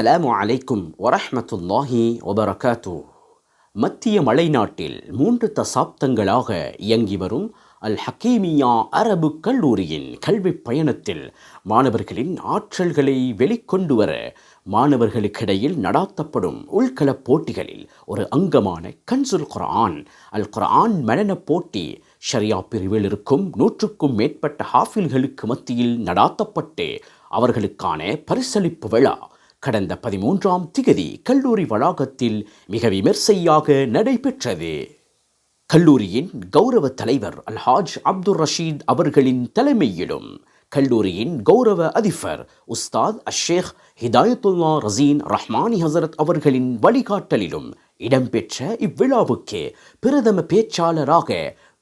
அஸ்ஸலாமு அலைக்கும் வரஹமத்துல்லாஹி வபரகாத்து. மத்திய மலைநாட்டில் மூன்று தசாப்தங்களாக இயங்கி வரும் அல் ஹக்கீமியா அரபு கல்லூரியின் கல்வி பயணத்தில் மாணவர்களின் ஆற்றல்களை வெளிக்கொண்டு வர மாணவர்களுக்கிடையில் நடாத்தப்படும் உள்களப் போட்டிகளில் ஒரு அங்கமான கன்சுல் குரான் அல் குரான் மனனப் போட்டி ஷரியா பிரிவில் இருக்கும் நூற்றுக்கும் மேற்பட்ட ஹாஃபில்களுக்கு மத்தியில் நடாத்தப்பட்டு அவர்களுக்கான பரிசளிப்பு விழா கடந்த பதிமூன்றாம் திகதி கல்லூரி வளாகத்தில் மிக விமர்சையாக நடைபெற்றது. கல்லூரியின் கௌரவ தலைவர் அல்ஹாஜ் அப்துல் ரஷீத் அவர்களின் தலைமையிலும் கல்லூரியின் கௌரவ அதிபர் உஸ்தாத் அஷேக் ஹிதாயத்துல்லா ரசீன் ரஹ்மானி ஹசரத் அவர்களின் வழிகாட்டலிலும் இடம்பெற்ற இவ்விழாவுக்கு பிரதம பேச்சாளராக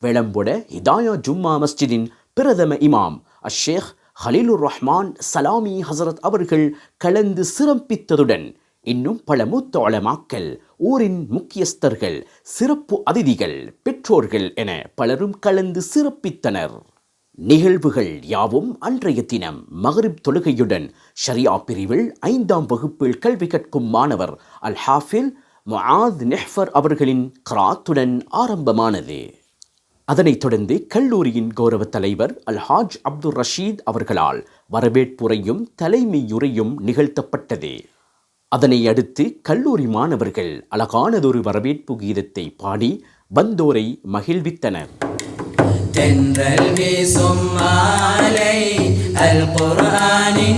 விளம்புட ஹிதாயா ஜும்மா மஸ்ஜிதின் பிரதம இமாம் அஷேக் ஹலீலுர் ரஹ்மான் சலாமி ஹசரத் அவர்கள் கலந்து சிறப்பித்ததுடன் இன்னும் பல மூத்த உளமாக்கல் ஊரின் முக்கியஸ்தர்கள் சிறப்பு அதிதிகள் பெற்றோர்கள் என பலரும் கலந்து சிறப்பித்தனர். நிகழ்வுகள் யாவும் அன்றைய தினம் மகரிப் தொழுகையுடன் ஷரியா பிரிவில் ஐந்தாம் வகுப்பில் கல்வி கற்கும் மாணவர் அல் ஹாஃபில் முஆத் நெஹ்ஃபர் அவர்களின் கிராத்துடன் ஆரம்பமானது. அதனைத் தொடர்ந்து கல்லூரியின் கௌரவ தலைவர் அல்ஹாஜ் அப்துல் ரஷீத் அவர்களால் வரவேற்புரையும் தலைமையுரையும் நிகழ்த்தப்பட்டது. அதனை அடுத்து கல்லூரி மாணவர்கள் அழகானதொரு வரவேற்பு கீதத்தை பாடி வந்தோரை மகிழ்வித்தனர். தென்றல் வீசும் மாலை அல்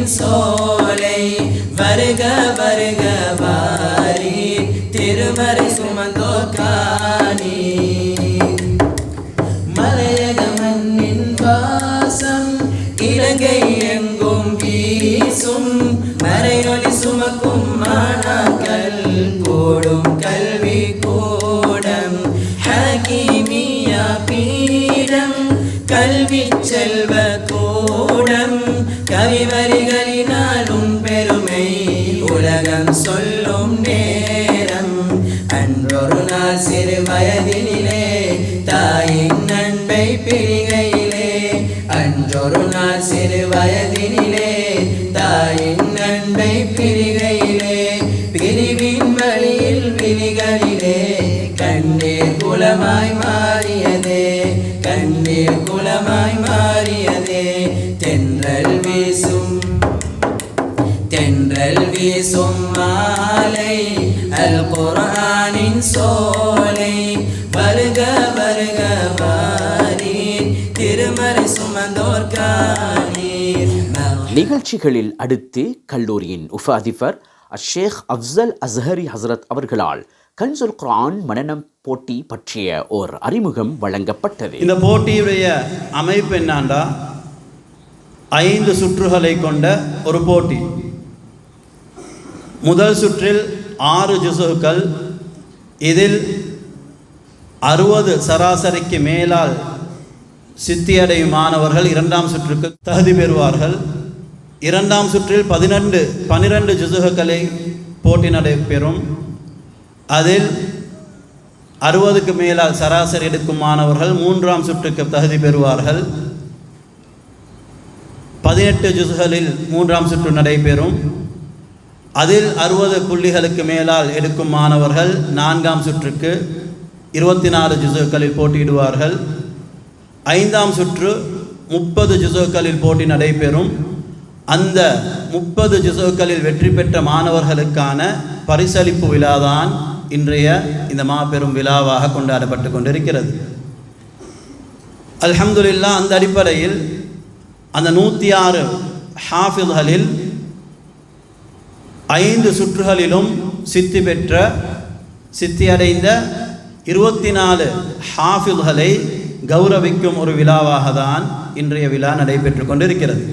சோலை வருக வருக வாரி திருமறை சுமந்தோ கா விழிகளிலே கண்ணீர் குலமாய் மாறியதே கண்ணீர் குலமாய் மாறியதே. தென்றல் வீசும் தென்றல் வீசும் மாலை அல் குரானின் சோலை. வருக வருக வாரீர் திருமறை சுமந்தோர் காணீர். நிகழ்ச்சிகளில் அடுத்து கல்லூரியின் உபாதிபர் அஷேக் அப்சல் அஸ்ஹரி ஹசரத் அவர்களால் கன்சுல் குரான் மனநம் போட்டி பற்றிய ஓர் அறிமுகம் வழங்கப்பட்டது. இந்த போட்டியுடைய அமைப்பு என்னாண்டா? ஐந்து சுற்றுகளை கொண்ட ஒரு போட்டி. முதல் சுற்றில் ஆறு ஜுசுகள் இதில் அறுபது சராசரிக்கு மேலால் சித்தியடையும் மாணவர்கள் இரண்டாம் சுற்றுக்கு தகுதி பெறுவார்கள். இரண்டாம் சுற்றில் பதினெண்டு பனிரெண்டு ஜுசுகளை போட்டி நடைபெறும். அதில் அறுபதுக்கு மேலால் சராசரி எடுக்கும் மாணவர்கள் மூன்றாம் சுற்றுக்கு தகுதி பெறுவார்கள். பதினெட்டு ஜுசுகளில் மூன்றாம் சுற்று நடைபெறும். அதில் அறுபது புள்ளிகளுக்கு மேலால் எடுக்கும் மாணவர்கள் நான்காம் சுற்றுக்கு இருபத்தி நாலு ஜுசுகளில் போட்டியிடுவார்கள். ஐந்தாம் சுற்று முப்பது ஜுசுகளில் போட்டி நடைபெறும். அந்த முப்பது ஜுசுகளில் வெற்றி பெற்ற மாணவர்களுக்கான பரிசளிப்பு விழாதான் இன்றைய இந்த மாபெரும் விழாவாக கொண்டாடப்பட்டு கொண்டிருக்கிறது. அல்ஹம்துல்லா அந்த அடிப்படையில் அந்த நூற்றி ஆறு ஹாஃபில்களில் ஐந்து சுற்றுகளிலும் சித்தி பெற்ற சித்தி அடைந்த இருபத்தி நாலு ஹாஃபில்களை கௌரவிக்கும் ஒரு விழாவாக தான் இன்றைய விழா நடைபெற்று கொண்டிருக்கிறது.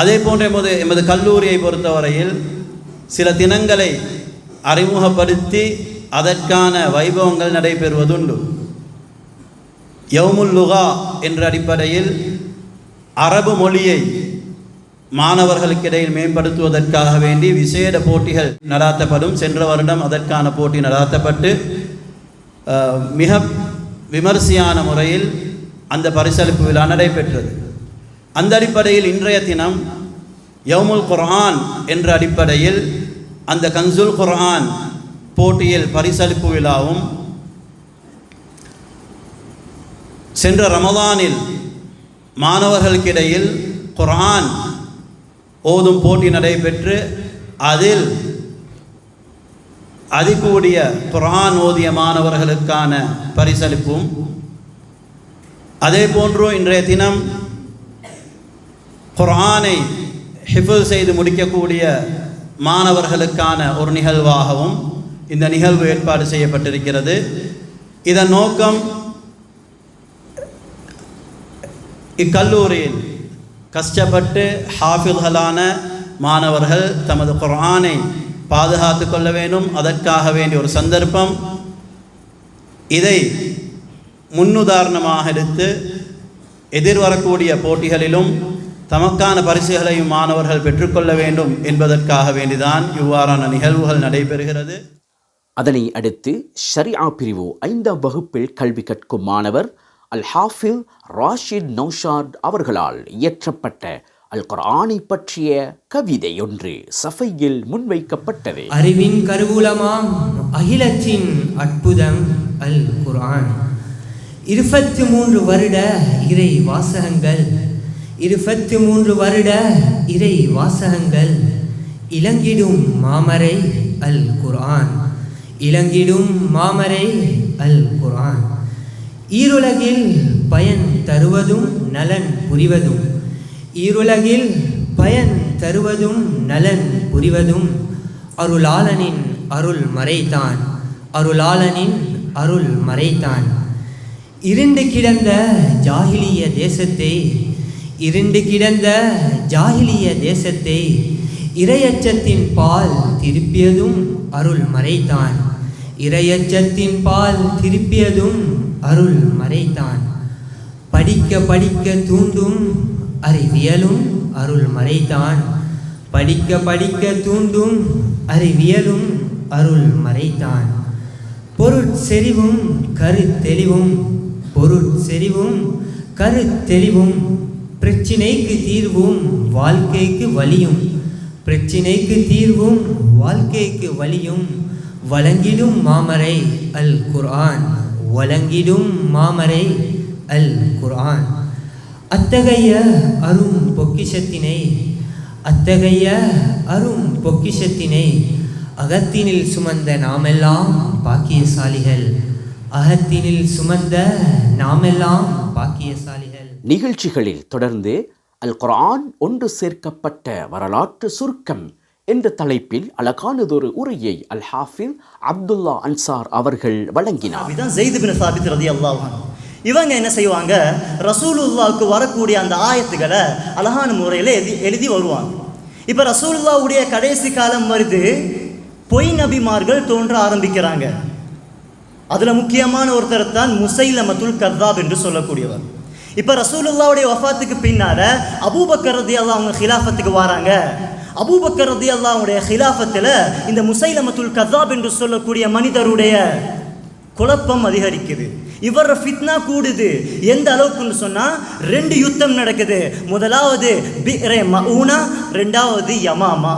அதே போன்ற எமது எமது கல்லூரியை பொறுத்தவரையில் சில தினங்களை அறிமுகப்படுத்தி அதற்கான வைபவங்கள் நடைபெறுவதுண்டு. யவுமுல் லுகா என்ற அடிப்படையில் அரபு மொழியை மாணவர்களுக்கிடையில் மேம்படுத்துவதற்காக வேண்டி விசேட போட்டிகள் நடாத்தப்படும். சென்ற வருடம் அதற்கான போட்டி நடாத்தப்பட்டு மிக விமரிசையான முறையில் அந்த பரிசளிப்பு விழா நடைபெற்றது. அந்த அடிப்படையில் இன்றைய தினம் யவுமுல் குர்ஹான் என்ற அடிப்படையில் அந்த கன்சுல் குர்ஆன் போட்டியில் பரிசளிப்பு விழாவும் சென்ற ரமதானில் மாணவர்களுக்கிடையில் குர்ஆன் ஓதும் போட்டி நடைபெற்று அதில் அதிகூடிய குர்ஆன் ஓதிய மாணவர்களுக்கான பரிசளிப்பும். அதே போன்று இன்றைய தினம் குர்ஆனை ஹிஃபுல் செய்து முடிக்கக்கூடிய மாணவர்களுக்கான ஒரு நிகழ்வாகவும் இந்த நிகழ்வு ஏற்பாடு செய்யப்பட்டிருக்கிறது. இதன் நோக்கம் இக்கல்லூரியில் கஷ்டப்பட்டு ஹாஃபில்களான மாணவர்கள் தமது குர்ஆனை பாதுகாத்து கொள்ள வேண்டும். அதற்காக வேண்டிய ஒரு சந்தர்ப்பம். இதை முன்னுதாரணமாக எடுத்து எதிர்வரக்கூடிய போட்டிகளிலும் தமக்கான பரிசுகளையும் மாணவர்கள் பெற்றுக்கொள்ள வேண்டும் என்பதற்காக வேண்டிதான் இவ்வாறான நிகழ்வுகள் நடைபெறுகிறது. அதனை அடுத்து ஷரியா பிரிவு ஐந்தாம் வகுப்பில் கல்வி கற்கும் மாணவர் அல் ஹாஃபில் ராஷித் நௌஷாத் அவர்களால் இயற்றப்பட்ட அல் குர்ஆனை பற்றிய கவிதை ஒன்று சஃபையில் முன்வைக்கப்பட்டது. அறிவின் கருவூலமாம் அகிலத்தின் அற்புதம் அல் குர்ஆன் இருபத்தி மூன்று வருட இறை வாசகங்கள் இருபத்தி மூன்று வருட இறை வாசகங்கள். இலங்கிடும் மாமரை அல் குர்ஆன் இலங்கிடும் மாமரை அல் குர்ஆன் ஈருலகில் பயன் தருவதும் நலன் புரிவதும். ஈருலகில் பயன் தருவதும் நலன் புரிவதும். அருளாளனின் அருள் மறைத்தான். அருளாளனின் அருள் மறைத்தான். இருண்டு கிடந்த ஜாகிலிய தேசத்தை இருண்டு கிடந்த ஜாகிலிய தேசத்தை இரையச்சத்தின் பால் திருப்பியதும் அருள் மறைத்தான். இரையச்சத்தின் பால் திருப்பியதும் அருள் மறைத்தான். படிக்க படிக்க தூண்டும் அறிவியலும் அருள் மறைத்தான். படிக்க படிக்க தூண்டும் அறிவியலும் அருள் மறைத்தான். பொருட்செறிவும் கருத்தெளிவும் பொருட்செறிவும் கருத்தெளிவும் பிரச்சினைக்கு தீர்வும் வாழ்க்கைக்கு வலியும் பிரச்சினைக்கு தீர்வும் வாழ்க்கைக்கு வலியும் வழங்கிடும் மாமரை அல் குர்ஆன் வழங்கிடும் மாமரை அல் குர்ஆன் அத்தகைய அரும் பொக்கிஷத்தினை அத்தகைய அரும் பொக்கிஷத்தினை அகத்தினில் சுமந்த நாமெல்லாம் பாக்கியசாலிகள். அகத்தினில் சுமந்த நாமெல்லாம் பாக்கியசாலிகள். நிகழ்ச்சிகளில் தொடர்ந்து அல் குரான் ஒன்று சேர்க்கப்பட்ட வரலாற்று சுருக்கம் என்ற தலைப்பில் அழகானதொரு உரையை அல் ஹாஃபில் அப்துல்லா அன்சார் அவர்கள் வழங்கினார். ரதி இவங்க என்ன செய்வாங்க? ரசூலுல்லாவுக்கு வரக்கூடிய அந்த ஆயத்துக்களை அழகான முறையில் எழுதி எழுதி வருவாங்க. இப்போ ரசூலுல்லாவுடைய கடைசி காலம் வருது. பொய் நபிமார்கள் தோன்ற ஆரம்பிக்கிறாங்க. அதில் முக்கியமான ஒருத்தர் தான் முசைலமத்துல் கர்தாப் என்று சொல்லக்கூடியவர். இப்போ ரசூலுல்லாவுடைய வஃபாத்துக்கு பின்னால் அபூபக்கர் ரதி அல்லா அவங்க ஹிலாஃபத்துக்கு வராங்க. அபூபக்கர் ரதி அல்லாஹ்வுடைய ஹிலாஃபத்தில் இந்த முசைலமத்துல் கதாப் என்று சொல்லக்கூடிய மனிதருடைய குழப்பம் அதிகரிக்குது. இவர் ஃபித்னா கூடுது. எந்த அளவுக்குன்னு சொன்னால் ரெண்டு யுத்தம் நடக்குது. முதலாவது பிரே மவுனா ரெண்டாவது யமாமா.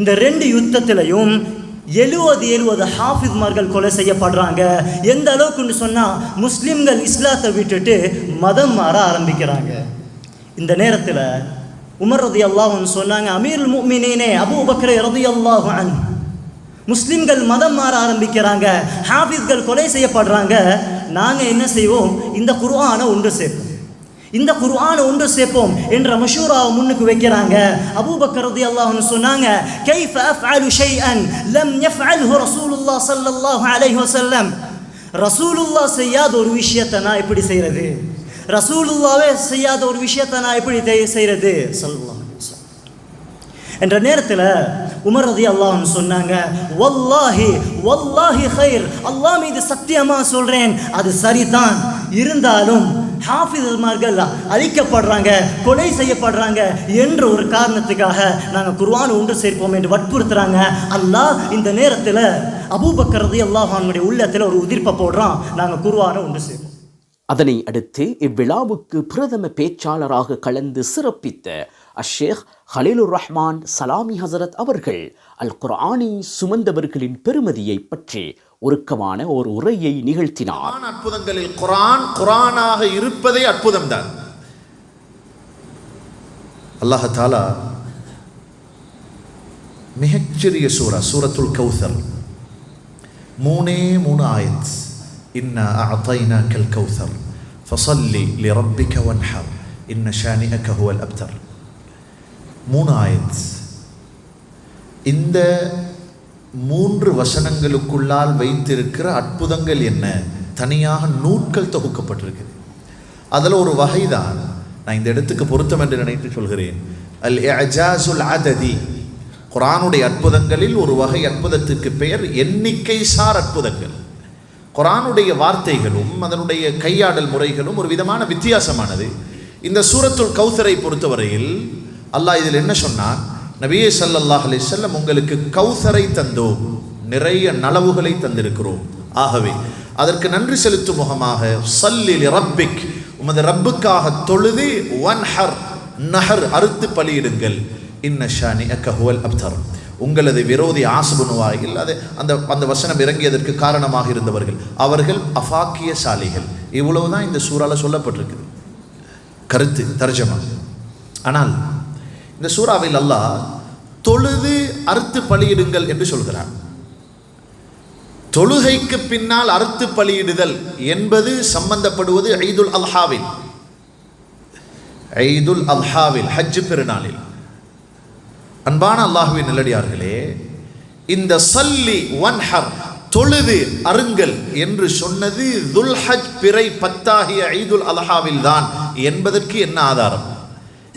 இந்த ரெண்டு யுத்தத்திலையும் எழுவது எழுவது ஹாஃபிஸ்மார்கள் கொலை செய்யப்படுறாங்க. எந்த அளவுக்குன்னு சொன்னால் முஸ்லீம்கள் இஸ்லாத்தை விட்டுட்டு மதம் மாற ஆரம்பிக்கிறாங்க. இந்த நேரத்தில் உமர் ரதி அல்லாஹ்னு சொன்னாங்க அமீர் முஃமினீனே அபு பக்ரே ரதி அல்லாஹன் முஸ்லீம்கள் மதம் மாற ஆரம்பிக்கிறாங்க ஹாஃபிஸ்கள் கொலை செய்யப்படுறாங்க. நாங்கள் என்ன செய்வோம்? இந்த குர்ஆனை ஒன்று சேர்ப்போம். இந்த குர்ஆனை ஒன்று சேர்ப்போம் என்ற மஷூராவை முன்னுக்கு வைக்கிறாங்க. அபூபக்கர் ரதி அல்லாஹ்னு சொன்னாங்க கைஃப அஃஅலு ஷைஅன் லம் யஃஅல்ஹு ரசூலுல்லாஹ் ஸல்லல்லாஹு அலைஹி வஸல்லம். ரசூலுல்லாஹ் செய்யாத ஒரு விஷயத்தை நான் எப்படி செய்கிறது ரசூலுல்லாவே செய்யாத ஒரு விஷயத்தை நான் எப்படி செய்கிறது சொல்லலாம் என்ற நேரத்தில் உமர் ரதி அல்லாஹ்னு சொன்னாங்க வல்லாஹி வல்லாஹி ஹைர் அல்லாஹ் மீது சத்தியமாக சொல்கிறேன் அது சரிதான். இருந்தாலும் ஹாஃபிதர்மார்கள் அழிக்கப்படுறாங்க கொலை செய்யப்படுறாங்க என்ற ஒரு காரணத்துக்காக நாங்கள் குர்ஆன் ஒன்று சேர்ப்போம் என்று வற்புறுத்துறாங்க. அல்லாஹ் இந்த நேரத்தில் அபூபக்கரது அல்லாஹானுடைய உள்ளத்தில் ஒரு உதிர்ப்பை போடுறான். நாங்கள் குர்ஆனை ஒன்று சேர்ப்போம். அதனை அடுத்து இவ்விழாவுக்கு பிரதம பேச்சாளராக கலந்து சிறப்பித்த அஷேக் ஹலீலுர் ரஹ்மான் சலாமி ஹசரத் அவர்கள் அல் குர்ஆனை சுமந்தவர்களின் பெருமதியை பற்றி உருக்கமான ஒரு உரையை நிகழ்த்தினார். அற்புதங்களில் குரான் குரானாக இருப்பதே அற்புதம்தான். அல்லாஹ் தாலா மிகச்சிறிய சூரா சூரத்துல் கௌசர். மூணே மூணு ஆயத். இன்னா அஅதைனாக அல் கௌசர் ஃபஸல்லி லிரப்பிக வன்ஹர் இன்ன ஷானிஅக ஹுவல் அப்தர். மூணு ஆயத். இந்த மூன்று வசனங்களுக்குள்ளால் வைத்திருக்கிற அற்புதங்கள் என்ன? தனியாக நூட்கள் தொகுக்கப்பட்டிருக்குது அதில் ஒரு வகைதான் நான் இந்த இடத்துக்கு பொருத்தம் என்று நினைத்து சொல்கிறேன். அல் இஅஜாசுல் அததி. குரானுடைய அற்புதங்களில் ஒரு வகை அற்புதத்துக்கு பெயர் எண்ணிக்கை சார் அற்புதங்கள். குரானுடைய வார்த்தைகளும் அதனுடைய கையாடல் முறைகளும் ஒரு விதமான வித்தியாசமானது. இந்த சூரத்துல் கௌசரை பொறுத்தவரையில் அல்லாஹ் இதில் என்ன சொன்னான்? நபியே ஸல்லல்லாஹு அலைஹி உங்களுக்கு கௌசரை தந்தோம். நிறைய நலவுகளை தந்திருக்கிறோம். ஆகவே அதற்கு நன்றி செலுத்தும் முகமாக சல்லில் ரப்பிக் உமது ரப்புக்காக தொழுது வன்ஹர் நஹர் அறுத்து பலியிடுங்கள். இன்ன ஷானி அக்கஹுவல் அப்தர் உங்களது விரோதி ஆசுபனுவாயில் அது அந்த அந்த வசனம் இறங்கியதற்கு காரணமாக இருந்தவர்கள் அவர்கள் அஃபாக்கிய சாலிகள் இவ்வளவுதான் இந்த சூறால சொல்லப்பட்டிருக்குது. கருத்து தர்ஜமா. ஆனால் இந்த சூறாவில் அல்லாஹ் தொழுது அறுத்து பலியிடுங்கள் என்று சொல்கிறார் தொழுகைக்கு பின்னால் அறுத்து பலியிடுதல் என்பது சம்பந்தப்படுவது ஐதுல் அல்ஹாவில். ஐதுல் அல்ஹாவில் ஹஜ் பெருநாளில். அன்பான அல்லாஹுவின் நிலடியார்களே இந்த சல்லி வன்ஹர் தொழுது அருங்கல் என்று சொன்னது துல்ஹஜ் பிறை பத்தாகிய ஐதுல் அல்ஹாவில் தான் என்பதற்கு என்ன ஆதாரம்?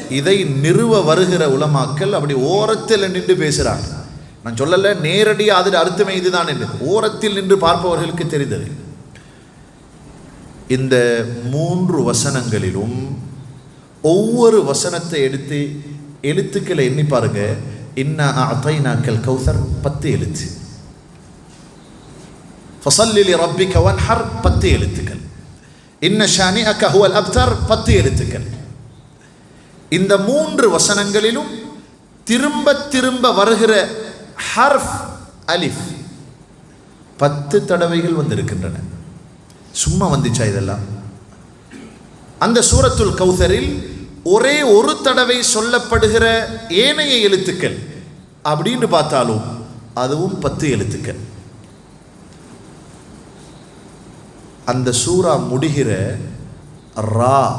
இதை நிறுவ வருகிற உலமாக்கள் அப்படி ஓரத்தில் நின்று பேசுகிறாங்க நான் சொல்லலை நேரடியாக அதில் அர்த்தமே இதுதான் என்று. ஓரத்தில் நின்று பார்ப்பவர்களுக்கு தெரிந்தது. இந்த மூன்று வசனங்களிலும் ஒவ்வொரு வசனத்தை எடுத்து எழுத்துக்களை எண்ணி பாருங்க. இன்னா அத்தைனாக்கல் கௌசர் பத்து எழுத்து. ஃபசல்லிலி ரப்பிக்க வன்ஹர் பத்து எழுத்துக்கள். இன்ன ஷானி அக்கஹுவல் அப்தர் பத்து எழுத்துக்கள். இந்த மூன்று வசனங்களிலும் திரும்ப திரும்ப வருகிற ஹர்ஃப் அலிஃப் பத்து தடவைகள் வந்திருக்கின்றன. சும்மா வந்துச்சா இதெல்லாம்? அந்த சூரத்துல் கௌசரில் ஒரே ஒரு தடவை சொல்லப்படுகிற ஏனைய எழுத்துக்கள். அப்படின்னு பார்த்தாலும் அதுவும் பத்து எழுத்துக்கள். அந்த சூரா முடிகிற ரா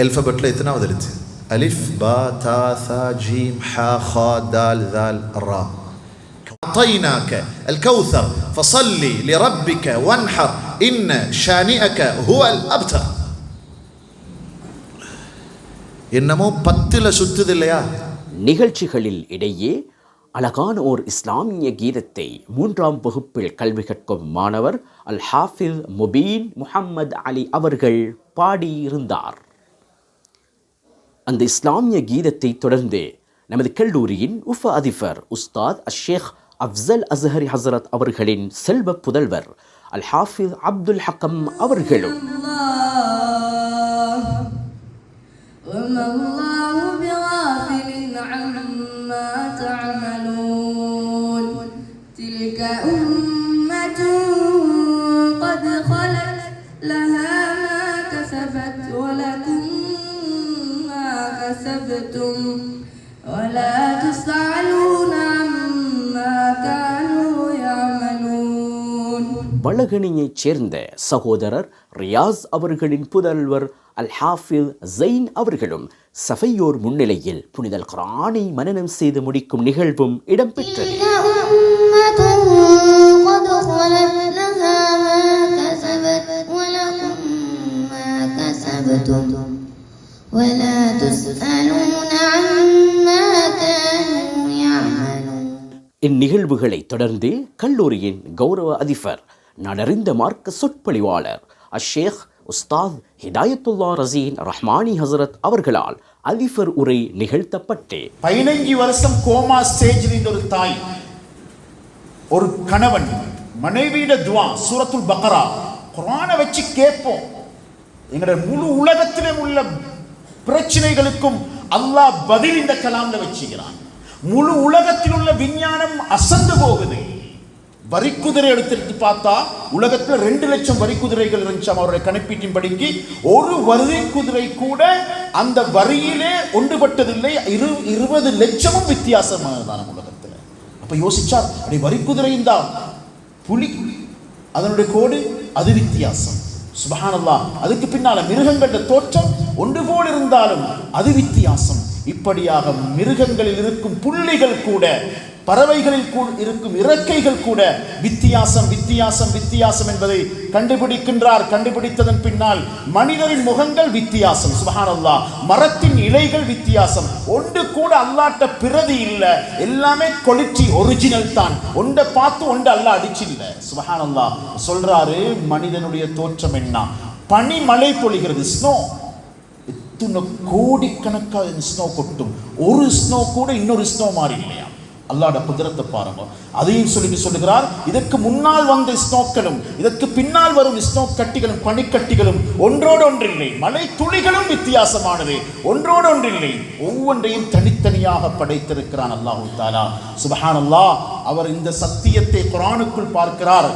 அல்ஃபபெட்டில் எத்தனாவது எழுத்து அலிஃப் பா தா சா ஜீம் ஹா ஹா தால் தால் ரா أعطيناك الكوثر فصل لربك وانحر إن شانئك هو الأبتر என்னமோ பத்தில் சுத்துது இல்லையா நிகழ்ச்சிகளில் இடையே அழகான ஓர் இஸ்லாமிய கீதத்தை மூன்றாம் வகுப்பில் கல்வி கற்கும் மாணவர் அல் ஹாஃபில் முபீன் முஹம்மது அலி அவர்கள் பாடியிருந்தார் அந்த இஸ்லாமிய கீதத்தை தொடர்ந்து நமது கல்லூரியின் உஃப அதிபர் உஸ்தாத் அஷேக் அஃப்சல் அஸ்ஹரி ஹசரத் அவர்களின் செல்வ புதல்வர் அல் ஹாஃபிஸ் அப்துல் ஹக்கம் அவர்களும். كسبتم ولا تسألون عما كانوا يعملون வளகனியைச் சேர்ந்த சகோதரர் ரியாஸ் அவர்களின் புதல்வர் அல் ஹாஃபில் ஜெயின் அவர்களும் சஃபையோர் முன்னிலையில் புனிதல் குரானை மனனம் செய்து முடிக்கும் நிகழ்வும் இடம்பெற்றது أمة قد خلت لها ما كسبت ولكم ما كسبتم ولا تسألون عما كانوا يعملون இந்நிகழ்வுகளைத் தொடர்ந்து கல்லூரியின் கௌரவ அதிபர் நடறிந்த மார்க்க சொற்பொழிவாளர் அஷேக் உஸ்தாத் ஹிதாயத்துல்லா ரசீன் ரஹ்மானி ஹசரத் அவர்களால் அதிபர் உரை நிகழ்த்தப்பட்டு பதினஞ்சு வருஷம் கோமா ஸ்டேஜில் இருந்த ஒரு தாய் ஒரு கணவன் மனைவியிட துவா சூரத்துல் பக்ரா குரானை வச்சு கேட்போம் எங்களோட முழு உலகத்திலே உள்ள பிரச்சனைகளுக்கும் அல்லாஹ் பதில் இந்த கலாம்ல வச்சுக்கிறான். முழு உலகத்தில் உள்ள விஞ்ஞானம் அசந்து போகுது. வரிக்குதிரை எடுத்துட்டு பார்த்தா உலகத்தில் ரெண்டு லட்சம் வரிக்குதிரைகள் இருந்துச்சு அவருடைய கணப்பீட்டின் படிக்கு. ஒரு வரிக்குதிரை கூட அந்த வரியிலே ஒன்றுபட்டதில்லை. இரு இருபது லட்சமும் வித்தியாசமானதான உலகத்துல. அப்போ யோசிச்சா அப்படி வரிக்குதிரையும் தான். புலி அதனுடைய கோடு அது வித்தியாசம். சுபஹானல்லாஹ். அதுக்கு பின்னால மிருகங்களோட தோற்றம் ஒன்று போல் இருந்தாலும் அது வித்தியாசம். இப்படியாக மிருகங்களில் இருக்கும் புள்ளிகள் கூட பறவைகளில் கூட இருக்கும் இறக்கைகள் கூட வித்தியாசம் வித்தியாசம் வித்தியாசம் என்பதை கண்டுபிடிக்கின்றார். கண்டுபிடித்ததன் பின்னால் மனிதரின் முகங்கள் வித்தியாசம். சுபஹானல்லா மரத்தின் இலைகள் வித்தியாசம். ஒன்று கூட அல்லாட்ட பிரதி இல்லை. எல்லாமே கொலிட்டி ஒரிஜினல் தான். ஒன்றை பார்த்து ஒன்று அல்ல அடிச்சு இல்லை சுபஹானல்லாஹ். சொல்றாரு மனிதனுடைய தோற்றம் என்ன? பனி மழை பொழிகிறது. ஸ்னோ எத்தனை கோடிக்கணக்காக ஸ்னோ கொட்டும். ஒரு ஸ்னோ கூட இன்னொரு ஸ்னோ மாறி இல்லையா? அல்லாட குதிரத்தை பாருங்க. அதையும் சொல்லி சொல்லுகிறார் இதற்கு முன்னால் வந்த ஸ்னோக்களும் இதற்கு பின்னால் வரும் ஸ்னோ கட்டிகளும் பனிக்கட்டிகளும் ஒன்றோடு ஒன்றில்லை மலை துளிகளும் வித்தியாசமானது ஒன்றோடு ஒன்றில்லை ஒவ்வொன்றையும் தனித்தனியாக படைத்திருக்கிறான் அல்லாஹு தாலா சுபஹானல்லாஹ் அவர் இந்த சத்தியத்தை குரானுக்குள் பார்க்கிறார்.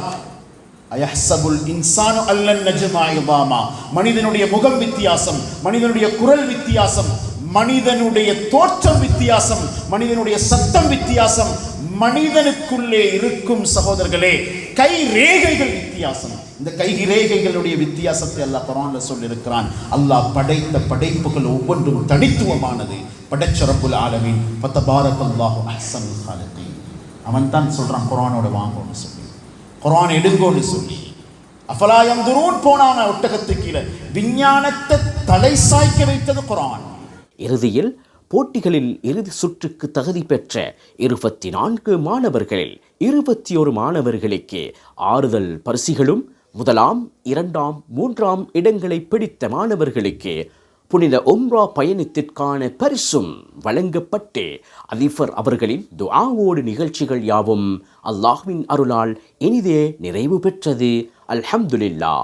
அயஹ்சபுல் இன்சானு அல்லன் நஜமா இதாமா. மனிதனுடைய முகம் வித்தியாசம் மனிதனுடைய குரல் வித்தியாசம் மனிதனுடைய தோற்றம் வித்தியாசம் மனிதனுடைய சத்தம் வித்தியாசம் மனிதனுக்குள்ளே இருக்கும் சகோதரர்களே கை ரேகைகள் வித்தியாசம். இந்த கை ரேகைகளுடைய வித்தியாசத்தை அல்லாஹ் குரான்ல சொல்லியிருக்கிறான். அல்லாஹ் படைத்த படைப்புகள் ஒவ்வொன்றும் தனித்துவமானது. படைச்சரப்புல் ஆலமின். பத்த பத்தபாரக்கல்லாஹு அஹ்சனுல் காலிகீன். அவன் தான் சொல்றான் குரானோட வாங்கன்னு சொல்லி. குரான் எடுங்கோன்னு சொல்லி. அஃபலாயம் துரூன் போனான ஒட்டகத்துக்கு கீழே. விஞ்ஞானத்தை தலை சாய்க்க வைத்தது குரான். இறுதியில் போட்டிகளில் இறுதி சுற்றுக்கு தகுதி பெற்ற இருபத்தி நான்கு மாணவர்களில் இருபத்தி ஒரு மாணவர்களுக்கு ஆறுதல் பரிசுகளும் முதலாம் இரண்டாம் மூன்றாம் இடங்களை பிடித்த மாணவர்களுக்கு புனித உம்ரா பயணத்திற்கான பரிசும் வழங்கப்பட்டு அதிபர் அவர்களின் துஆவோடு நிகழ்ச்சிகள் யாவும் அல்லாஹ்வின் அருளால் இனிதே நிறைவு பெற்றது. அல்ஹம்துலில்லா